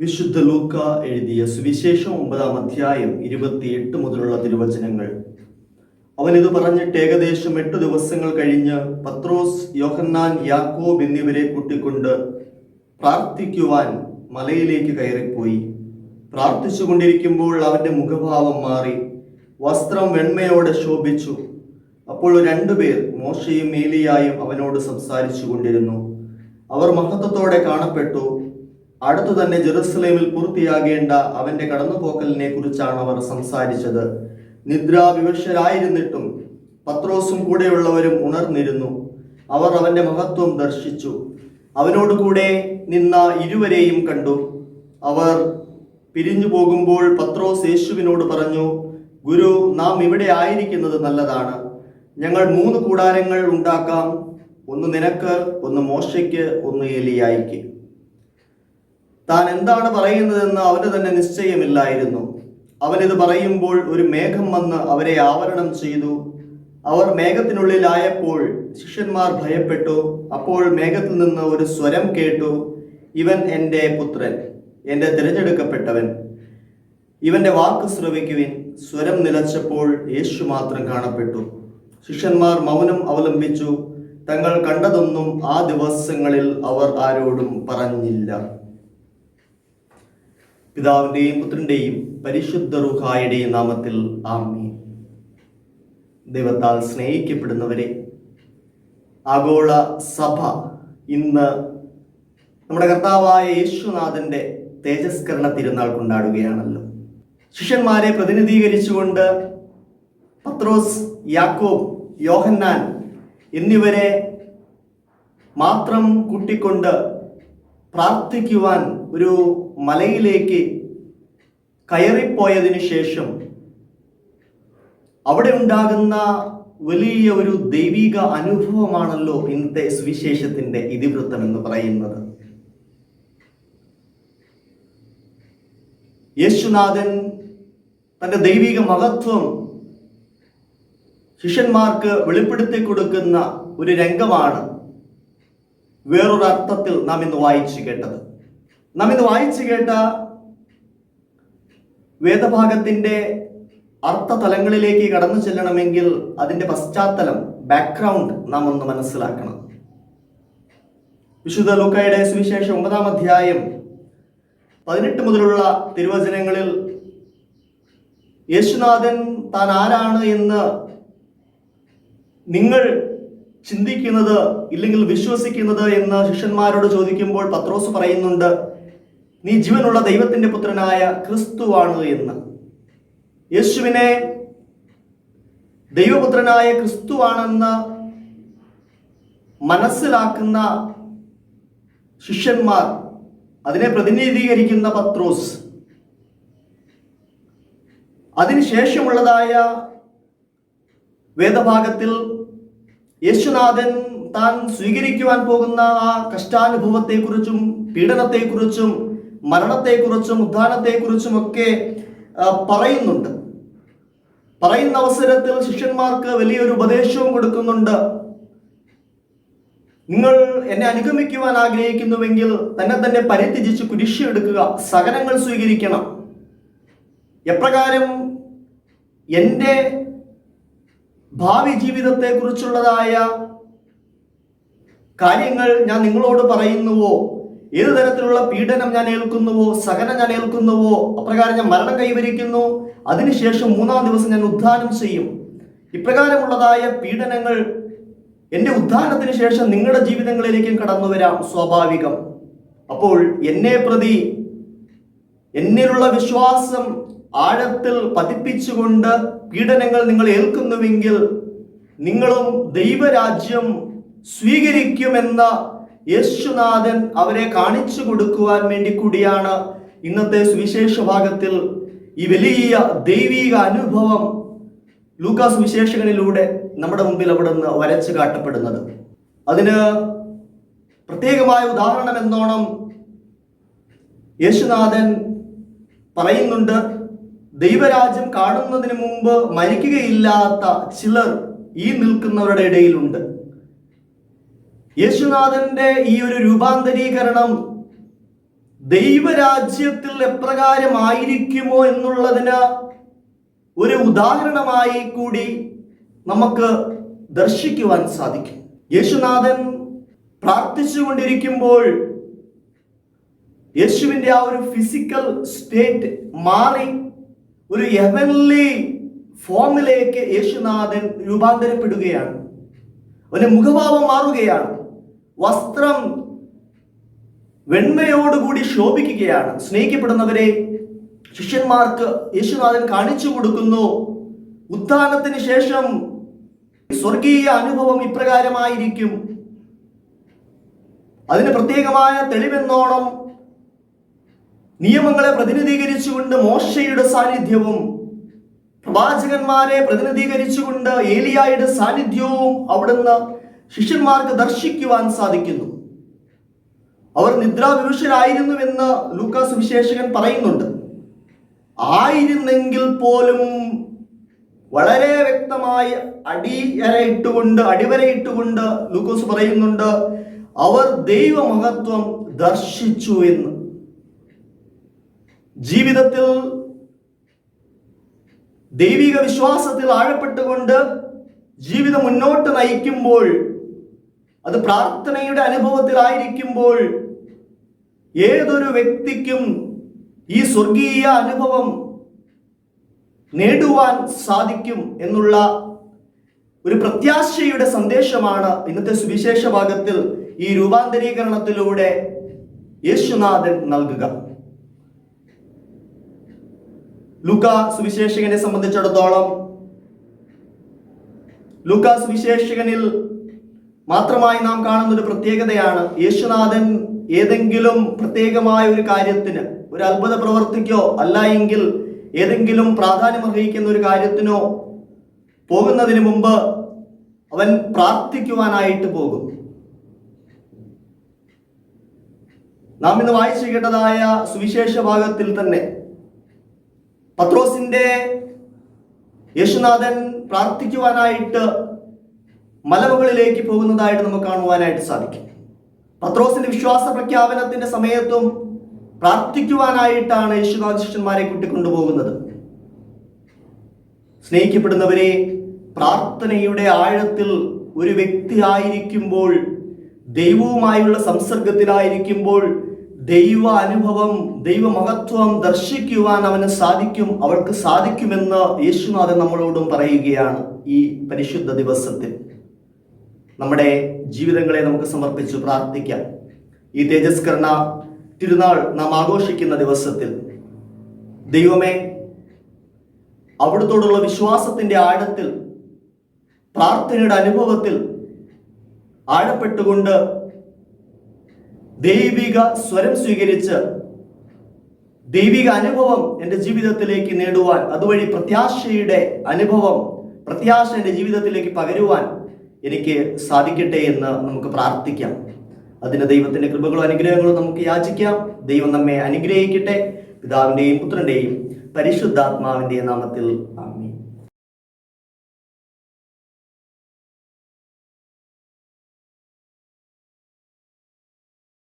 വിശുദ്ധ ലൂക്ക എഴുതിയ സുവിശേഷം ഒമ്പതാം അധ്യായം ഇരുപത്തിയെട്ട് മുതലുള്ള തിരുവചനങ്ങൾ. അവൻ ഇത് പറഞ്ഞിട്ട് ഏകദേശം എട്ട് ദിവസങ്ങൾ കഴിഞ്ഞ് പത്രോസ് യോഹന്നാൻ യാക്കോബ് എന്നിവരെ കൂട്ടിക്കൊണ്ട് പ്രാർത്ഥിക്കുവാൻ മലയിലേക്ക് കയറിപ്പോയി. പ്രാർത്ഥിച്ചുകൊണ്ടിരിക്കുമ്പോൾ അവന്റെ മുഖഭാവം മാറി വസ്ത്രം വെണ്മയോടെ ശോഭിച്ചു. അപ്പോൾ രണ്ടുപേർ മോശയും മേലിയായും അവനോട് സംസാരിച്ചു കൊണ്ടിരുന്നു അവർ മഹത്വത്തോടെ കാണപ്പെട്ടു. അടുത്തു തന്നെ ജെറുസലേമിൽ പൂർത്തിയാകേണ്ട അവന്റെ കടന്നുപോക്കലിനെ കുറിച്ചാണ് അവർ സംസാരിച്ചത്. നിദ്രാവിവശരായിരുന്നിട്ടും പത്രോസും കൂടെയുള്ളവരും ഉണർന്നിരുന്നു. അവർ അവന്റെ മഹത്വം ദർശിച്ചു. അവനോട് കൂടെ നിന്ന ഇരുവരെയും കണ്ടു. അവർ പിരിഞ്ഞു പോകുമ്പോൾ പത്രോസ് യേശുവിനോട് പറഞ്ഞു ഗുരു നാം ഇവിടെ ആയിരിക്കുന്നത് നല്ലതാണ്. ഞങ്ങൾ മൂന്ന് കൂടാരങ്ങൾ ഉണ്ടാക്കാം. ഒന്ന് നിനക്ക് ഒന്ന് മോശയ്ക്ക് ഒന്ന് ഏലിയായിക്ക് താൻ എന്താണ് പറയുന്നതെന്ന് അവന് തന്നെ നിശ്ചയമില്ലായിരുന്നു. അവനിത് പറയുമ്പോൾ ഒരു മേഘം വന്ന് അവരെ ആവരണം ചെയ്തു. അവർ മേഘത്തിനുള്ളിലായപ്പോൾ ശിഷ്യന്മാർ ഭയപ്പെട്ടു. അപ്പോൾ മേഘത്തിൽ നിന്ന് ഒരു സ്വരം കേട്ടു. ഇവൻ എന്റെ പുത്രൻ എന്റെ തിരഞ്ഞെടുക്കപ്പെട്ടവൻ. ഇവന്റെ വാക്ക് ശ്രവിക്കുവിൻ. സ്വരം നിലച്ചപ്പോൾ യേശു മാത്രം കാണപ്പെട്ടു. ശിഷ്യന്മാർ മൗനം അവലംബിച്ചു. തങ്ങൾ കണ്ടതൊന്നും ആ ദിവസങ്ങളിൽ അവർ ആരോടും പറഞ്ഞില്ല. പിതാവിന്റെയും പുത്രന്റെയും പരിശുദ്ധ റുഹായുടെയും നാമത്തിൽ ആമീൻ. ദൈവത്താൽ സ്നേഹിക്കപ്പെടുന്നവരെ ആഗോള സഭ ഇന്ന് നമ്മുടെ കർത്താവായ യേശുനാഥന്റെ തേജസ്കരണ തിരുനാൾ കൊണ്ടാടുകയാണല്ലോ. ശിഷ്യന്മാരെ പ്രതിനിധീകരിച്ചുകൊണ്ട് പത്രോസ് യാക്കോബ് യോഹന്നാൻ എന്നിവരെ മാത്രം കൂട്ടിക്കൊണ്ട് പ്രാർത്ഥിക്കുവാൻ ഒരു മലയിലേക്ക് കയറിപ്പോയതിനു ശേഷം അവിടെ ഉണ്ടാകുന്ന വലിയ ഒരു ദൈവിക അനുഭവമാണല്ലോ ഇന്നത്തെ സുവിശേഷത്തിന്റെ ഇതിവൃത്തം എന്ന് പറയുന്നത്. യേശുനാഥൻ തന്റെ ദൈവിക മഹത്വം ശിഷ്യന്മാർക്ക് വെളിപ്പെടുത്തി കൊടുക്കുന്ന ഒരു രംഗമാണ് വേറൊരു അർത്ഥത്തിൽ നാം ഇന്ന് വായിച്ചു കേട്ടത്. നാം ഇന്ന് വായിച്ചു കേട്ട വേദഭാഗത്തിന്റെ അർത്ഥതലങ്ങളിലേക്ക് കടന്നു ചെല്ലണമെങ്കിൽ അതിന്റെ പശ്ചാത്തലം ബാക്ക്ഗ്രൗണ്ട് നാം ഒന്ന് മനസ്സിലാക്കണം. വിശുദ്ധ ലൂക്കയുടെ സുവിശേഷം ഒമ്പതാം അധ്യായം പതിനെട്ട് മുതലുള്ള തിരുവചനങ്ങളിൽ യേശുനാഥൻ താൻ ആരാണ് എന്ന് നിങ്ങൾ ചിന്തിക്കുന്നത് ഇല്ലെങ്കിൽ വിശ്വസിക്കുന്നത് എന്ന് ശിഷ്യന്മാരോട് ചോദിക്കുമ്പോൾ പത്രോസ് പറയുന്നുണ്ട് നീ ജീവനുള്ള ദൈവത്തിന്റെ പുത്രനായ ക്രിസ്തുവാണ് എന്ന്. യേശുവിനെ ദൈവപുത്രനായ ക്രിസ്തുവാണെന്ന് മനസ്സിലാക്കുന്ന ശിഷ്യന്മാർ അതിനെ പ്രതിനിധീകരിക്കുന്ന പത്രോസ് അതിനുശേഷമുള്ളതായ വേദഭാഗത്തിൽ യേശുനാഥൻ താൻ സ്വീകരിക്കുവാൻ പോകുന്ന ആ കഷ്ടാനുഭവത്തെക്കുറിച്ചും പീഡനത്തെക്കുറിച്ചും മരണത്തെക്കുറിച്ചും ഉദ്ധാനത്തെക്കുറിച്ചും ഒക്കെ പറയുന്നുണ്ട്. പറയുന്ന അവസരത്തിൽ ശിഷ്യന്മാർക്ക് വലിയൊരു ഉപദേശവും കൊടുക്കുന്നുണ്ട്. നിങ്ങൾ എന്നെ അനുഗമിക്കുവാൻ ആഗ്രഹിക്കുന്നുവെങ്കിൽ തന്നെ തന്നെ പരിത്യജിച്ച് കുരിശിയെടുക്കുക സഹനങ്ങൾ സ്വീകരിക്കണം. എപ്രകാരം എന്റെ ഭാവി ജീവിതത്തെ കുറിച്ചുള്ളതായ കാര്യങ്ങൾ ഞാൻ നിങ്ങളോട് പറയുന്നുവോ? ഏത് തരത്തിലുള്ള പീഡനം ഞാൻ ഏൽക്കുന്നുവോ? സഹനം ഞാൻ ഏൽക്കുന്നുവോ? അപ്രകാരം ഞാൻ മരണം കൈവരിക്കുന്നു. അതിനുശേഷം മൂന്നാം ദിവസം ഞാൻ ഉദ്ധാനം ചെയ്യും. ഇപ്രകാരമുള്ളതായ പീഡനങ്ങൾ എന്റെ ഉദ്ധാനത്തിന് ശേഷം നിങ്ങളുടെ ജീവിതങ്ങളിലേക്കും കടന്നു വരാം സ്വാഭാവികം. അപ്പോൾ എന്നെ പ്രതി എന്നിലുള്ള വിശ്വാസം ആഴത്തിൽ പതിപ്പിച്ചുകൊണ്ട് പീഡനങ്ങൾ നിങ്ങൾ ഏൽക്കുന്നുവെങ്കിൽ നിങ്ങളും ദൈവരാജ്യം സ്വീകരിക്കുമെന്ന യേശുനാഥൻ അവരെ കാണിച്ചു കൊടുക്കുവാൻ വേണ്ടി കൂടിയാണ് ഇന്നത്തെ സുവിശേഷ ഭാഗത്തിൽ ഈ വലിയ ദൈവീക അനുഭവം ലൂക്കാസ് വിശേഷങ്ങളിലൂടെ നമ്മുടെ മുമ്പിൽ അവിടെ നിന്ന് വരച്ചു കാട്ടപ്പെടുന്നത്. അതിന് പ്രത്യേകമായ ഉദാഹരണം എന്നോണം യേശുനാഥൻ പറയുന്നുണ്ട് ദൈവരാജ്യം കാണുന്നതിന് മുമ്പ് മരിക്കുകയില്ലാത്ത ചിലർ ഈ നിൽക്കുന്നവരുടെ ഇടയിലുണ്ട്. യേശുനാഥന്റെ ഈ ഒരു രൂപാന്തരീകരണം ദൈവരാജ്യത്തിൽ എപ്രകാരമായിരിക്കുമോ എന്നുള്ളതിന് ഒരു ഉദാഹരണമായി കൂടി നമുക്ക് ദർശിക്കുവാൻ സാധിക്കും. യേശുനാഥൻ പ്രാർത്ഥിച്ചുകൊണ്ടിരിക്കുമ്പോൾ യേശുവിന്റെ ആ ഒരു ഫിസിക്കൽ സ്റ്റേറ്റ് മാറി. ഒരു ഹെവൻലി ഫോമിലേക്ക് യേശുനാഥൻ രൂപാന്തരപ്പെടുകയാണ്. അവന്റെ മുഖഭാവം മാറുകയാണ്. വസ്ത്രം വെണ്മയോടുകൂടി ശോഭിക്കുകയാണ്. സ്നേഹിക്കപ്പെടുന്നവരെ ശിഷ്യന്മാർക്ക് യേശുനാഥൻ കാണിച്ചു കൊടുക്കുന്നു. ഉത്ഥാനത്തിന് ശേഷം സ്വർഗീയ അനുഭവം ഇപ്രകാരമായിരിക്കും. അതിന് പ്രത്യേകമായ തെളിവെന്നോണം നിയമങ്ങളെ പ്രതിനിധീകരിച്ചുകൊണ്ട് മോശയുടെ സാന്നിധ്യവും പ്രവാചകന്മാരെ പ്രതിനിധീകരിച്ചുകൊണ്ട് ഏലിയായുടെ സാന്നിധ്യവും അവിടുന്ന് ശിഷ്യന്മാർക്ക് ദർശിക്കുവാൻ സാധിക്കുന്നു. അവർ നിദ്രാവിവശരായിരുന്നുവെന്ന് ലൂക്കാസ് വിശേഷകൻ പറയുന്നുണ്ട്. ആയിരുന്നെങ്കിൽ പോലും വളരെ വ്യക്തമായി അടിയരയിട്ടുകൊണ്ട് അടിവരയിട്ടുകൊണ്ട് ലൂക്കോസ് പറയുന്നുണ്ട് അവർ ദൈവമഹത്വം ദർശിച്ചു എന്ന്. ജീവിതത്തിൽ ദൈവിക വിശ്വാസത്തിൽ ആഴപ്പെട്ടുകൊണ്ട് ജീവിതം മുന്നോട്ട് നയിക്കുമ്പോൾ അത് പ്രാർത്ഥനയുടെ അനുഭവത്തിലായിരിക്കുമ്പോൾ ഏതൊരു വ്യക്തിക്കും ഈ സ്വർഗീയ അനുഭവം നേടുവാൻ സാധിക്കും എന്നുള്ള ഒരു പ്രത്യാശയുടെ സന്ദേശമാണ് ഇന്നത്തെ സുവിശേഷ ഭാഗത്തിൽ ഈ രൂപാന്തരീകരണത്തിലൂടെ യേശുനാഥൻ നൽകുക. ലൂക്ക സുവിശേഷകനെ സംബന്ധിച്ചിടത്തോളം ലുക സുവിശേഷകനിൽ മാത്രമായി നാം കാണുന്ന ഒരു പ്രത്യേകതയാണ് യേശുനാഥൻ ഏതെങ്കിലും പ്രത്യേകമായ ഒരു കാര്യത്തിന് ഒരു അത്ഭുത പ്രവർത്തിക്കോ അല്ല എങ്കിൽ ഏതെങ്കിലും പ്രാധാന്യം അർഹിക്കുന്ന ഒരു കാര്യത്തിനോ പോകുന്നതിന് മുമ്പ് അവൻ പ്രാർത്ഥിക്കുവാനായിട്ട് പോകും. നാം ഇന്ന് വായിച്ചു കേട്ടതായ സുവിശേഷ ഭാഗത്തിൽ തന്നെ പത്രോസിന്റെ യേശുനാഥൻ പ്രാർത്ഥിക്കുവാനായിട്ട് മലമുകളിലേക്ക് പോകുന്നതായിട്ട് നമുക്ക് കാണുവാനായിട്ട് സാധിക്കും. പത്രോസിന്റെ വിശ്വാസ പ്രഖ്യാപനത്തിന്റെ സമയത്തും പ്രാർത്ഥിക്കുവാനായിട്ടാണ് യേശുനാഥ ശിഷ്യന്മാരെ കൂട്ടിക്കൊണ്ടുപോകുന്നത്. സ്നേഹിക്കപ്പെടുന്നവരെ പ്രാർത്ഥനയുടെ ആഴത്തിൽ ഒരു വ്യക്തി ആയിരിക്കുമ്പോൾ ദൈവവുമായുള്ള സംസർഗത്തിലായിരിക്കുമ്പോൾ ദൈവ അനുഭവം ദൈവമഹത്വം ദർശിക്കുവാൻ അവന് സാധിക്കും അവൾക്ക് സാധിക്കുമെന്ന് യേശുനാഥൻ നമ്മളോടും പറയുകയാണ് ഈ പരിശുദ്ധ ദിവസത്തിൽ. നമ്മുടെ ജീവിതങ്ങളെ നമുക്ക് സമർപ്പിച്ച് പ്രാർത്ഥിക്കാം. ഈ തേജസ്കരണ തിരുനാൾ നാം ആഘോഷിക്കുന്ന ദിവസത്തിൽ ദൈവമേ അവിടുത്തോടുള്ള വിശ്വാസത്തിന്റെ ആഴത്തിൽ പ്രാർത്ഥനയുടെ അനുഭവത്തിൽ ആഴപ്പെട്ടുകൊണ്ട് ദൈവിക സ്വരം സ്വീകരിച്ച് ദൈവിക അനുഭവം എന്റെ ജീവിതത്തിലേക്ക് നേടുവാൻ അതുവഴി പ്രത്യാശയുടെ അനുഭവം പ്രത്യാശ എന്റെ ജീവിതത്തിലേക്ക് പകരുവാൻ എനിക്ക് സാധിക്കട്ടെ എന്ന് നമുക്ക് പ്രാർത്ഥിക്കാം. അതിന് ദൈവത്തിന്റെ കൃപകളും അനുഗ്രഹങ്ങളും നമുക്ക് യാചിക്കാം. ദൈവം നമ്മെ അനുഗ്രഹിക്കട്ടെ. പിതാവിന്റെയും പുത്രന്റെയും പരിശുദ്ധാത്മാവിന്റെയും നാമത്തിൽ ആമീൻ.